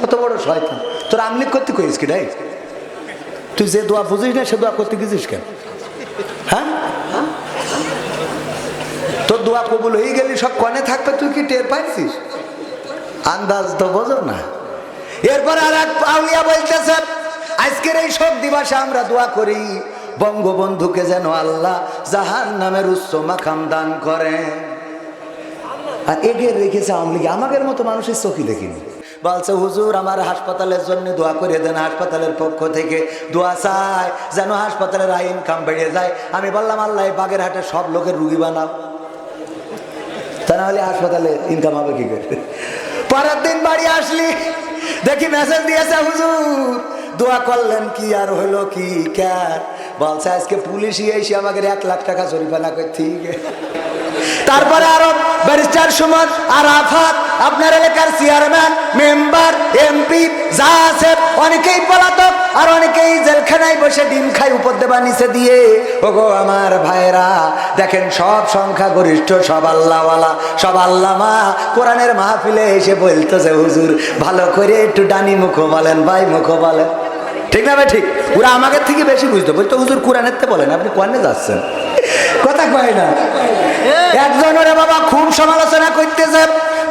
কত বড় শয়তান। তোর আমলিক করতে কইস কি তুই যে দোয়া বুঝিস না, সে দোয়া করতে গেছিস কেন? হ্যাঁ? তোর দোয়া কবুল হয়ে গেলি, সব কনে থাকবে, তুই কি টের পাইছিস? আন্দাজ তো বোঝো না। এরপর আর এক পাউলিয়া বলতেছে, আজকের এই শোক দিবসে আমরা দোয়া করি, বঙ্গবন্ধুকে যেন আল্লাহ জাহান নামের উচ্চ মাখাম দান করে আর এগিয়ে রেখেছে আওয়ামী লীগ। আমাদের মতো মানুষের চোখই দেখিনি। বলছে, হুজুর, আমার হাসপাতালের জন্য দোয়া করে দেন, হাসপাতালের পক্ষ থেকে দোয়া চাই, যেন হাসপাতালের আয় ইনকাম বেড়ে যায়। আমি বললাম, আল্লাহ বাগেরহাটে সব লোকের রুগী বানাও। তা না হলে হাসপাতালে ইনকাম হবে কি করে? পরের দিন বাড়ি আসলি, দেখি মেসেজ দিয়েছে, হুজুর, দোয়া করলেন কি আর হলো, কি ক্যার? বলছে, আজকে পুলিশই এসে আমাকে এক লাখ টাকা জরিমানা ঠিক তারপরে আরও ব্যারিস্টার সুমন আর আফাত আপনার এলাকার চেয়ারম্যান, মেম্বার, এমপি, যা আছে, অনেকেই পলাতক আর অনেকেই জেলখানায় বসে ডিম খাই উপর দেবা নিচে দিয়ে। ওগো আমার ভাইরা দেখেন সব সংখ্যা গরিষ্ঠ, সব আল্লাহওয়ালা, সব আল্লামা। কোরআনের মাহফিলে এসে বলতেছে, হুজুর, ভালো করে একটু ডানি মুখ বলেন, ভাই মুখ বলেন। ঠিক না ভাই, ঠিক। ওরা আমাকে থেকে বেশি বুঝতে। বলতো, হুজুর, কোরআনের তে বলেন, আপনি কোরআনে যাচ্ছেন? কথা কয় না। একজন ওরে বাবা খুব সমালোচনা করতেছে,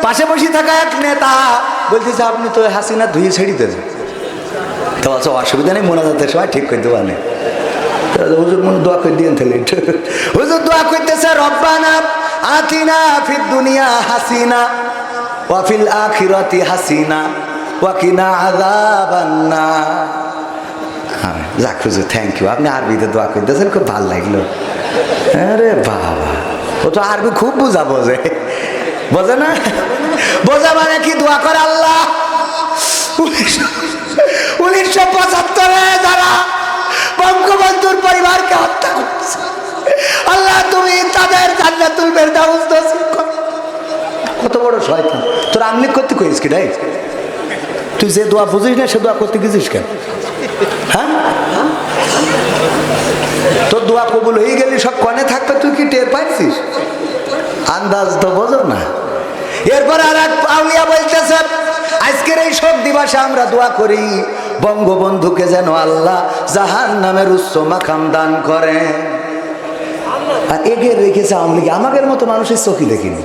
পাশে বসে থাকা এক নেতা, বলতেছে, আপনি তো হাসিনা ধুয়ে ছেড়িতেছে তো বলছে, অসুবিধা নেই মনে যাতে সময় ঠিক করতে পারে হুজুর, মনে দোয়া করে দিয়েন তাহলে। হুজুর দোয়া করতেছে, রব্বানা আতিনা ফিদ দুনিয়া হাসিনা ওয়াফিল আখিরাতি হাসিনা ওয়াকিনা আযাবান্না যাক হুজুর থ্যাংক ইউ আপনি আরবিতে দোয়া করতেছেন খুব ভালো লাগল। আরে বাবা, ও তো আরবি খুব বোঝা বোঝে। বোঝে না? বোঝা মানে কি দোয়া করে আল্লাহ? উনিশশো পঁচাত্তরে যারা বঙ্গবন্ধুর পরিবারকে হত্যা করছে, আল্লাহ তুমি তাদের জান্নাতুল করো। কত বড় শয়তান। তোর আমলিক করতে কইস কি তুই যে দোয়া বুঝিস না, সে দোয়া করতে গেছিস কেন? হ্যাঁ? দোয়া কবুল হয়ে গেলি, সব কনে থাকবে, তুই কি টের পাইছিস? আন্দাজ তো বোঝো না। এরপর আর এক পাউলিয়া বলতেছে, আজকের এই শোক দিবসে আমরা দোয়া করি, বঙ্গবন্ধুকে যেন আল্লাহ জাহান নামের উচ্চ মাখাম দান করে আর এগিয়ে রেখেছে আওয়ামী লীগ। আমাদের মতো মানুষের চোখই দেখিনি।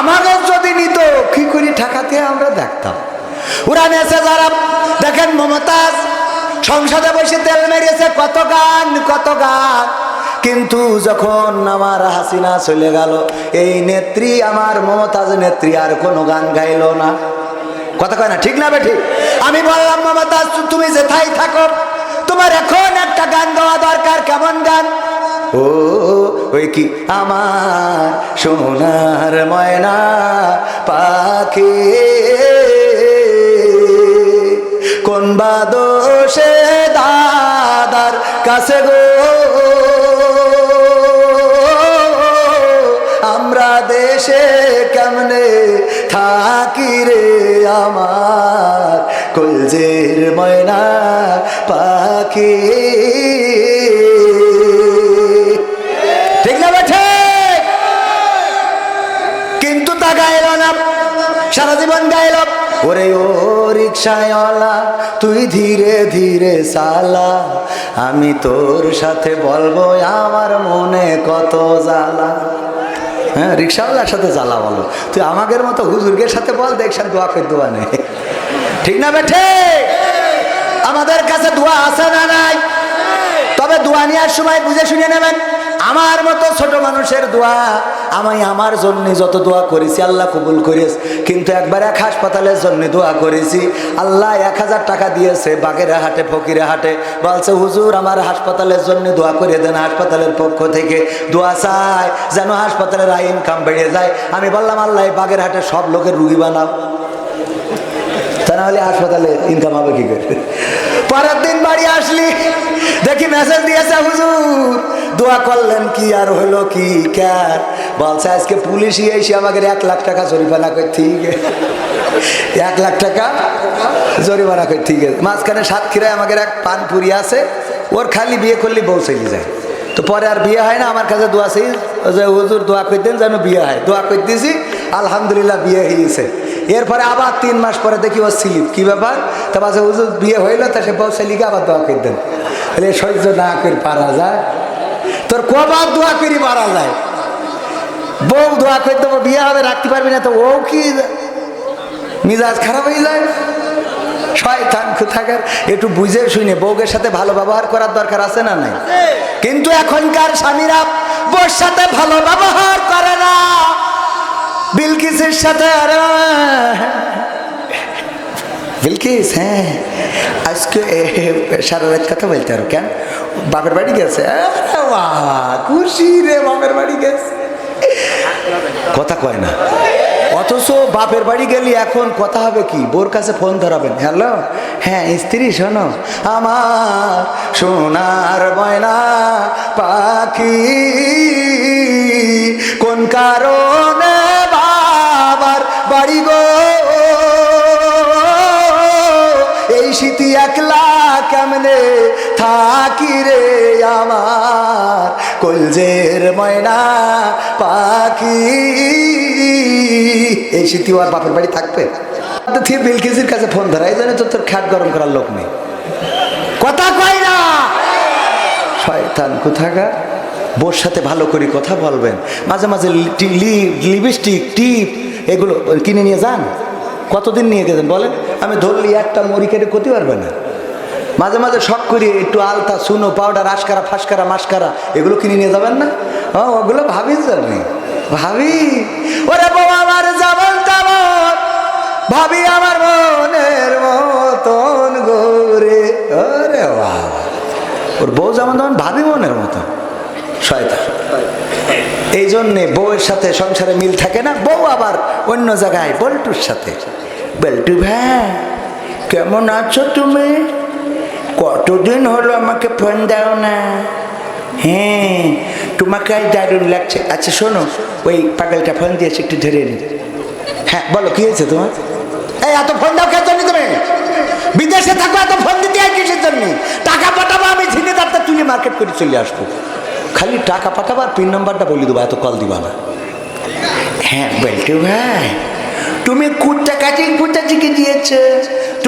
আমাদের যদি নিত, কি করি ঠেকাতে আমরা দেখতাম। ওরা নেছে যারা, দেখেন মমতাজ সংসদে বসে তেল মেরেছে, কত গান কত গান। কিন্তু যখন আমার হাসিনা চলে গেল, এই নেত্রী, আমার মমতাজ নেত্রী আর কোনো গান গাইল না। কথা কয় না, ঠিক না বে ঠিক আমি বললাম, মমতাজ, তুমি যেথাই থাকো, তোমার এখন একটা গান গাওয়া দরকার, কেমন গান? ও, ওই কি আমার সোনার ময়না পাখি? কোন বা দোষে দাদার কাছে গো। আমরা দেশে কেমনে থাকি রে আমার? কলজের ময়না পাখি। ঠিক না বেঠে? কিন্তু তা গাইল না, সারা জীবন গাইল। ওরে ও রিক্সাওয়ালা, তুই ধীরে ধীরে সালা আমি তোর সাথে বলব, আমার মনে কত জ্বালা। হ্যাঁ রিক্সাওয়ালার সাথে জ্বালা বলো। তুই আমাদের মতো হুজুরগের সাথে বল দেখছেন দোয়া করে দোয়া নেই। ঠিক না বেঠে আমাদের কাছে দোয়া আছে না নাই? তবে দোয়া নেওয়ার সময় বুঝে শুনে নেবেন। আমার মতো ছোট মানুষের দোয়া আমি আমার জন্য যত দোয়া করেছি, আল্লাহ কবুল করেছে। কিন্তু একবার এক হাসপাতালের জন্য দোয়া করেছি, আল্লাহ এক হাজার টাকা দিয়েছে বাগের হাটে, ফকিরে হাটে। বলছে, হুজুর, আমার হাসপাতালের জন্য দোয়া করে দেন, হাসপাতালের পক্ষ থেকে দোয়া চাই, যেন হাসপাতালের আয় ইনকাম বেড়ে যায়। আমি বললাম, আল্লাহ বাগের হাটে সব লোকের রুগী বানাও। তা না হলে হাসপাতালে ইনকাম হবে কি করে? পরের দিন বাড়ি আসলি। দেখি মেসেজ দিয়েছে হুজুর। দোয়া করলেন কি আর হলো কি ক্যার? বলছে, আজকে পুলিশই এসে আমাকে এক লাখ টাকা জরিমানা করে ঠিক এক লাখ টাকা জরিমানা করে ঠিক আছে। মাঝখানে সাতক্ষীরায় আমাকে এক পান পানপুরি আছে, ওর খালি বিয়ে করলে বউ চলে যায়। তো পরে আর বিয়ে হয় না, আমার কাছে দোয়া সেই যে হুজুর দোয়া করতেন যেন বিয়ে হয়। দোয়া করতেছি, আলহামদুলিল্লাহ বিয়ে হয়েছে। এরপরে আবার তিন মাস পরে দেখি ও স্লিপ, কি ব্যাপার? তারপর হুজুর, বিয়ে হইল তা সে বউ ছেলিকে আবার দোয়া করে দেন। তাহলে সহ্য না করে পারা যায়। তোর কবার দোয়া করি পারা যায়। বউ দোয়া করে দেবো, বিয়ে হবে, রাখতে পারবি না তো ও কি? মিজাজ খারাপ হয়ে যায়। শয়তান কোথাকার? একটু বুঝে শুনে বউকের সাথে ভালো ব্যবহার করার দরকার আছে না নাই? কিন্তু এখনকার স্বামীরা বউর সাথে ভালো ব্যবহার করে না। বিলকিসের সাথে বিলকিস হ্যাঁ। আজকে সারা রাত কথা বলতে আর কেন? বাপের বাড়ি গেছে? খুশি রে বাপের বাড়ি গেছে। কথা কয় না। অথচ বাপের বাড়ি গেলি এখন কথা হবে কি? বোর কাছে ফোন ধরাবেন, হ্যালো? হ্যাঁ স্ত্রী, শোনো। আমার সোনার ময়না পাখি, কোন কারণে বাবার বাড়ি গো? আমার কলজের ময়না পাখি। এই শীতি আর বাপের বাড়ি থাকবে? থিয়ে বিলকিসির কাছে ফোন ধরা, এই জন্য তো তোর খ্যাট গরম করার লোক নেই। কথা কয় না? শয়তান কোথাকার? বোর সাথে ভালো করে কথা বলবেন। মাঝে মাঝে লিপস্টিক, টিপ, এগুলো কিনে নিয়ে যান। কতদিন নিয়ে গেছেন বলেন? আমি ধরলি একটা মরি কেটে করতে পারবে না। মাঝে মাঝে শখ করি একটু আলতা সুনো পাউডার, আশকারা ফাঁসকারা মাসকারা এগুলো কিনে নিয়ে যাবেন না? ও, ওগুলো ভাবি জানি। ভাবি? ওরে বাবা, আমার তেমন ভাবি আমার মনের মতন গোরে। ওরে বাবা। ওর বউ যেমন তেমন ভাবি মনের মতন। শয়তান। এই জন্যে বউয়ের সাথে সংসারে মিল থাকে না। বউ আবার অন্য জায়গায় বল্টুর সাথে। বল্টু ভাই, কেমন আছো তুমি? কতদিন হলো আমাকে ফোন দাও না? হ্যাঁ তোমাকে আজ দারুণ লাগছে। আচ্ছা শোনো, ওই পাগলটা ফোন দিয়েছে, একটু ধরে নি। হ্যাঁ বলো, কি হয়েছে তোমার? এই, এত ফোন দাও কে জন্য তুমি? বিদেশে থাকো, এত ফোন দিতে হয় কিসের জন্য? টাকা পাঠাবো আমি, ঝিনে তারটা তুলে মার্কেট করে চলে আসব। খালি টাকা পাঠাবো আর পিন নাম্বারটা বলে দেবো, এত কল দিবা না। হ্যাঁ বলটু ভাই তুমি কুটটা কাটিং কুটটা শিখে দিয়েছ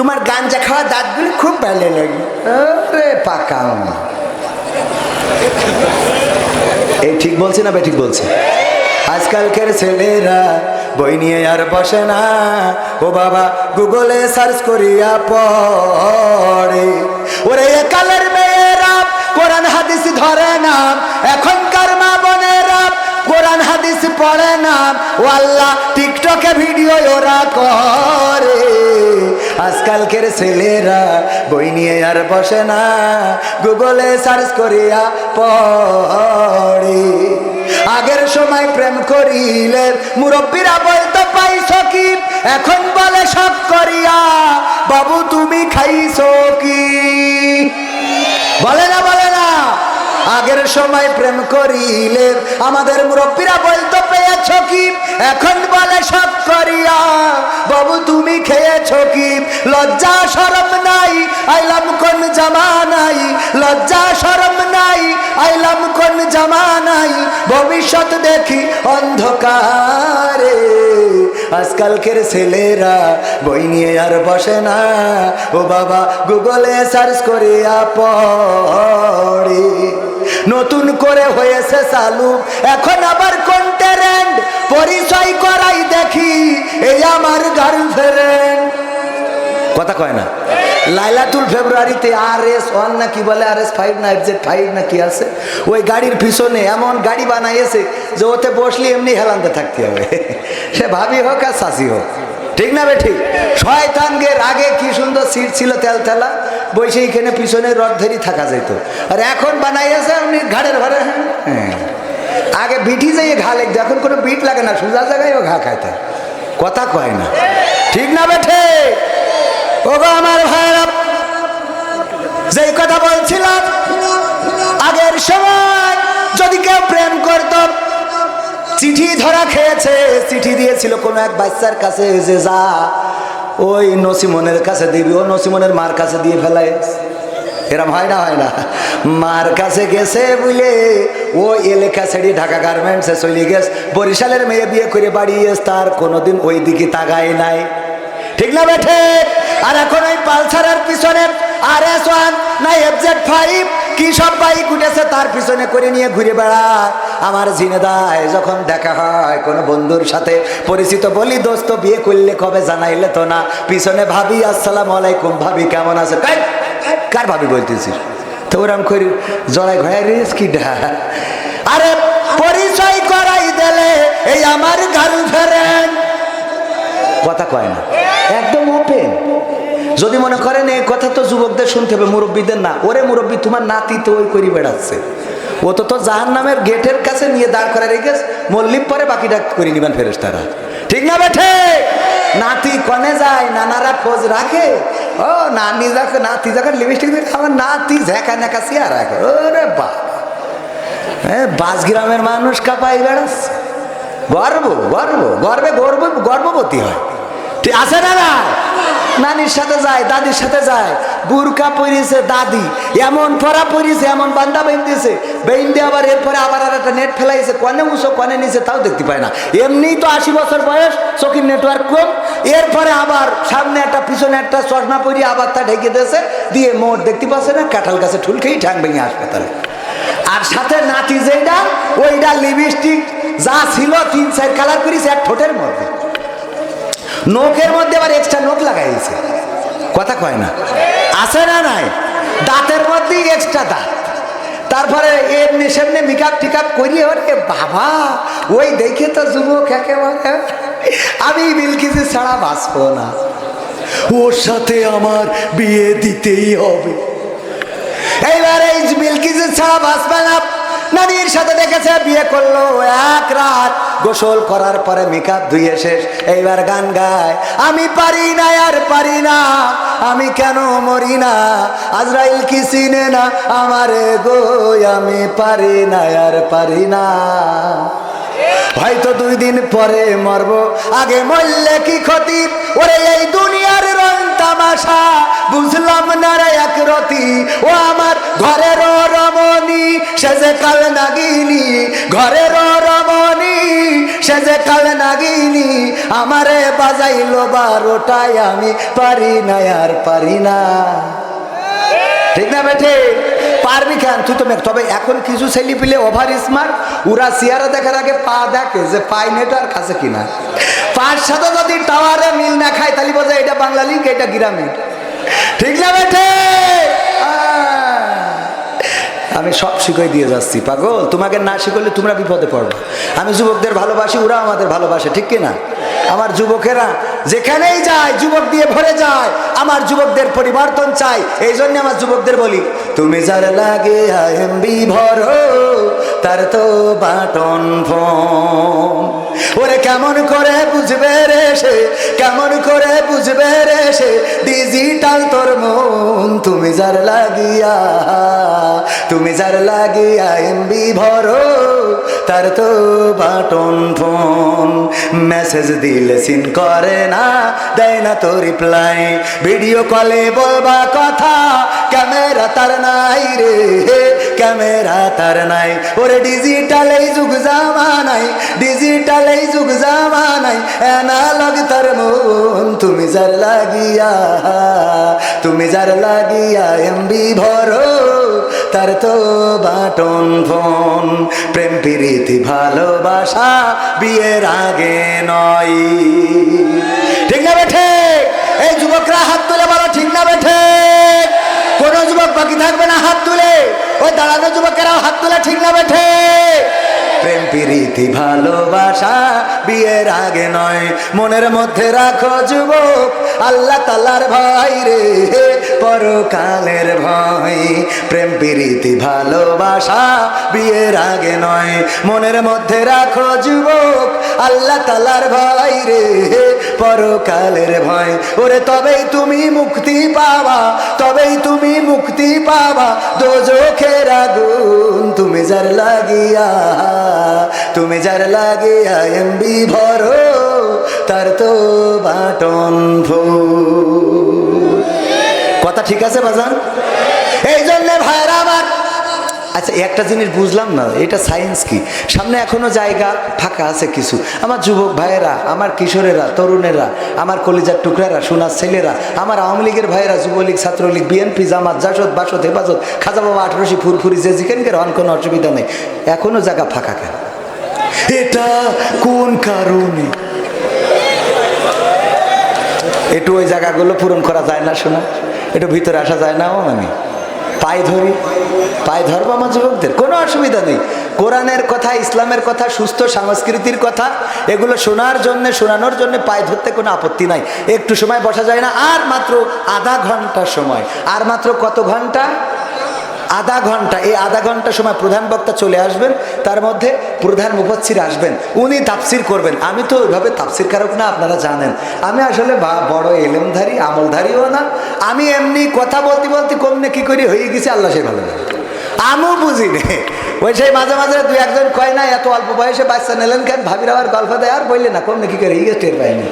তোমার গাঞ্জা খাওয়া দাঁতগুলো খুব ভালো লাগে। আরে পাকা। এই ঠিক বলছে না বে ঠিক বলছে? আজকালকার ছেলেরা বই নিয়ে আর বসে না। ও বাবা, গুগলে সার্চ করিয়া পড়ে। ওরে একালের মেয়েরা, কোরআন হাদিস ধরে না। এখনকার মা বোনেরা কোরআন হাদিস পড়ে না। ও আল্লাহ, টিকটকে ভিডিও ওরা করে। আজকালকের ছেলেরা বই নিয়ে আর বসে না। গুগলে সার্চ করিয়া পড়ে। আগের সময় প্রেম করিলে মুরব্বীরা বলতো পাইছ কি? এখন বলে সব করিয়া। বাবু, তুমি খাইছো কি? বলে না বলে না। আগের সময় প্রেম করিলে আমাদের মুরব্বীরা বলতো পেয়েছ কি? এখন বলে সব করিয়া। তুমি খেয়েছ কি? লজ্জা সরম নাই আইলাম কোন জামানাই লজ্জা সরম নাই আইলাম কোন জামানাই ভবিষ্যৎ দেখি অন্ধকারে। আজকালকের ছেলেরা বই নিয়ে আর বসে না। ও বাবা, গুগলে সার্চ করিয়া পড়ে। নতুন করে হয়েছে চালু। এখন আবার কোন ট্রেন্ড পরিচয় করাই দেখি। এই আমার কথা কয় না। লাইলাতুল ফেব্রুয়ারিতে আর এস ওয়ান না কি বলে আর এস ফাইভ না এফ জেড ফাইভ না কি আছে, ওই গাড়ির পিছনে এমন গাড়ি বানাইয়েছে যে ওতে বসলে এমনি হেলানতে থাকতে হবে। সে ভাবি হোক আর শাসি হোক। ঠিক না বে ঠিক? শয়তানগের আগে কি সুন্দর সিট ছিল তেল তেলা বসে এইখানে পিছনে রড ধরি থাকা যেত। আর এখন বানাইয়েছে আপনি ঘাড়ের ঘরে। হ্যাঁ। আগে বিটি যাইয়ে ঘা লাগতো এখন কোনো বিট লাগে না, সোজা জায়গায় ও ঘা খাইতে কথা কয় না। ঠিক না বেঠে ও গো আমার ভাইরা, যেই কথা বলছিলাম, আগের সময় যদি কেউ প্রেম করত, চিঠি ধরা খেয়েছে, চিঠি দিয়েছিল কোনো এক বাচ্চার কাছে, যে যা, ওই নসিমনের কাছে দিবি, ও নসিমনের মার কাছে দিয়ে ফেলায় এরম হয় না হয় না। মার কাছে গেছে বুঝলে ও এলাকা ছেড়ে ঢাকা গার্মেন্টসে চলে গেছে। বরিশালের মেয়ে বিয়ে করে বাড়ি তার কোনোদিন ওই দিকে তাকায় নাই। ঠিক না বেঠে আর এখন ওই পালসারের পিছনে আর এস ওয়ান না এফজেড ফাইভ কি সব বাইক উঠেছে তার পিছনে করে নিয়ে ঘুরে বেড়ায়। আমার জিনেদায়, যখন দেখা হয় কোনো বন্ধুর সাথে, পরিচিত বলি, দোস্ত, বিয়ে করলে কবে জানাইলে তো না? পিছনে ভাবি, আসসালাম আলাইকুম, ভাবি, কেমন আছে? কার ভাবি বলতেছিস? তো ওরম করি জড়াই ঘড়াই রিস কি আরে, পরিচয় করাই দিলে, এই আমার গার্লফ্রেন্ড কথা কয় না। একদম ওপেন যদি মনে করেন এই কথা তো যুবকদের শুনতে হবে, মুরব্বীদের না। ওরে মুরব্বী, তোমার নাতি তো ওই করি বেড়াচ্ছে। ও তো তো জাহান নামের গেটের কাছে নিয়ে দাঁড় করে রেখে মল্লিক পরে বাকিটা করে নিবেন ফেরেস তারা ঠিক না বেঠে? নাতি কনে যায়, নানারা খোঁজ রাখে। ও, নানি যখন, নাতি যখন লিপস্টিক দিয়ে আমার নাতি ঝেঁকা নেকা সিয়া রাখে। ওরে বা হ্যাঁ বাসগ্রামের মানুষ কাপাই বেড়াচ্ছে। গর্ব গর্ব, গর্বে গর্ব, গর্ভবতী হয়। আছে না নানির সাথে যায়, দাদির সাথে যায়। বুরকা পরিয়েছে দাদি। এমন পরা পরিয়েছে, এমন বান্দা বেঁধেছে। বেঁধে আবার এরপরে আবার আর একটা নেট ফেলাইছে। কনে উঁচো, কনে নিচে, তাও দেখতে পায় না। এমনিই তো আশি বছর বয়স চোখের নেটওয়ার্ক কম। এরপরে আবার সামনে একটা, পিছনে একটা চশমা পরিয়ে আবার তা ঢেকে দিয়েছে। দিয়ে মোট দেখতে পাচ্ছে না, কাঁঠাল গাছে ঠুল খেয়েই ঠ্যাং ভেঙে হাসপাতালে। আর সাথে নাতি যেটা ওইটা লিপস্টিক যা ছিল, তিন চার কালার করিস এক ঠোঁটের মধ্যে। নোকের মধ্যে আবার এক্সট্রা নোক লাগাইছে কথা কয় না। আছে না নাই? দাঁতের মধ্যেই এক্সট্রা দাঁত। তারপরে এমনি সেমনি মেকআপ টিকআপ করিয়ে ওরে বাবা, ওই দেখে তো যুবক একেবারে, আমি বিলকিসি ছাড়া বাঁচবো না। ওর সাথে আমার বিয়ে দিতেই হবে। এইবার এই বিলকিসের ছাড়া বাঁচবে না। নানির সাথে দেখেছে, বিয়ে করল এক রাত। গোসল করার পরে মেকআপ ধুয়ে শেষ এইবার গান গায়। আমি পারি না, আর পারি না। আমি কেন মরি না? আজরাইল কি চিনে না আমারে গো? আমি পারি না, আর পারি না। হয়তো দুই দিন পরে মরবো। আগে মরলে কি ক্ষতি? ওরে এই দুনিয়ার রং তামাশা, বুঝলাম না রে এক রতি। ও আমার ঘরের রমণী, সে যে কাল নাগিনী। ঘরের রমণী, সে যে কাল নাগিনী। আমারে বাজাইলো বারোটায়, আমি পারি না আর পারি না। ঠিক না বেঠে? পারবি কেন? তুই তো তবে এখন কিছু ছেলে পিলে ওভার স্মার্ট ওরা চেয়ারে দেখার আগে পা দেখে যে পাই নেটওয়ার্ক আছে কিনা। পাঁচ সাথে যদি টাওয়ারে মিল না খায়, তাহলে বোঝা এটা বাংলা লিঙ্ক এটা গ্রামে। ঠিক না বেঠে? আমি সব শিখাই দিয়ে যাচ্ছি, পাগল। তোমাকে না শিখলে তোমরা বিপদে পড়বে। আমি যুবকদের ভালোবাসি, ওরা আমাদের ভালোবাসে, ঠিক কিনা? আমার যুবকেরা যেখানেই যায়, যুবক দিয়ে ভরে যায়, আমার যুবকদের পরিবর্তন চাই। এই জন্য আমার যুবকদের বলি, তুমি যার লাগে তার তো বাটন ফোন। ওরে কেমন করে বুঝবে রে সে? কেমন করে বুঝবে রে সে? ডিজিটাল তোর মন, তুমি যার লাগিয়া, তুমি যার লাগিয়া এমবি ভরো তার তো বাটন ফোন। মেসেজ দিলে সিন করে না, দেয় না তো রিপ্লাই ভিডিও কলে বলবা কথা ক্যামেরা তার নাই রে। ক্যামেরা তার নাই। ওরে ডিজিটাল যুগ জামানাই ডিজিটাল যুগ জামানাই অ্যানালগ তার মন। তুমি যার লাগিয়া, তুমি যার লাগিয়া এমবি ভরো তার তো বাটন ফোন। প্রেম, প্রীতি, ভালোবাসা বিয়ের আগে নয়। ঠিক না বেঠে? এই যুবকরা হাত তুলে বলো, ঠিক না বেঠে? কোন যুবক বাকি থাকবে না হাত তুলে। ওই দাঁড়ানো যুবকেরাও হাত তুলে ঠিক না বেঠে। প্রেম, প্রীতি, ভালোবাসা বিয়ের আগে নয়। মনের মধ্যে রাখো যুবক, আল্লাহ তালার ভয় রে পরকালের ভয়। প্রেম, প্রীতি, ভালোবাসা বিয়ের আগে নয়। মনের মধ্যে রাখো যুবক, আল্লাহ তালার ভয় রে পরকালের ভয়। ওরে, তবেই তুমি মুক্তি পাবা, তবেই তুমি মুক্তি পাবা। দোজখের আগুন, তুমি যার লাগিয়া, তুমি যার লাগিয়া এমবি ভরো, তার তো বাটন কথা ঠিক আছে বাজান? এই জন্য আমার আচ্ছা একটা জিনিস বুঝলাম না, এটা সায়েন্স কি? সামনে এখনও জায়গা ফাঁকা আছে কিছু। আমার যুবক ভাইয়েরা, আমার কিশোরেরা, তরুণেরা, আমার কলিজার টুকরারা, সোনার ছেলেরা, আমার আওয়ামী লীগের ভাইয়েরা, যুবলীগ, ছাত্রলীগ, বিএনপি, জামাত, জাসদ, বাসদ, হেফাজত, খাজা বাবা আঠারোশি, ফুরফুরি, যে যেখানকার হন কোনো অসুবিধা নেই। এখনও জায়গা ফাঁকা কেন? এটা কোন কারণে? একটু ওই জায়গাগুলো পূরণ করা যায় না শোনা। একটু ভিতরে আসা যায় না আমি পায়ে ধরি, পায়ে ধরবো আমার যুবকদের, কোনো অসুবিধা নেই। কোরআনের কথা, ইসলামের কথা, সুস্থ সংস্কৃতির কথা, এগুলো শোনার জন্য, শোনানোর জন্য পায়ে ধরতে কোনো আপত্তি নাই। একটু সময় বসা যায় না, আর মাত্র আধা ঘণ্টা সময়। আর মাত্র কত ঘণ্টা? আধা ঘণ্টা, এই আধা ঘণ্টা সময় প্রধান বক্তা চলে আসবেন, তার মধ্যে প্রধান মুফাচ্ছির আসবেন। উনি তাফসির করবেন। আমি তো ওইভাবে তাফসির কারক না, আপনারা জানেন। আমি আসলে বা- বড় এলেমধারী, আমলধারীও না। আমি এমনি কথা বলতে বলতে কমনে কি করি, হয়ে গেছে, আল্লাহ সে ভালো জানে। আমিও বুঝি নে। ওই সেই মাঝে মাঝে দু একজন কয় না, এত অল্প বয়সে বাচ্চা নিলেন কেন? ভাবির আবার গল্প দেয়, আর বললে না, কমনে কি করে গেছে টের পাইনি।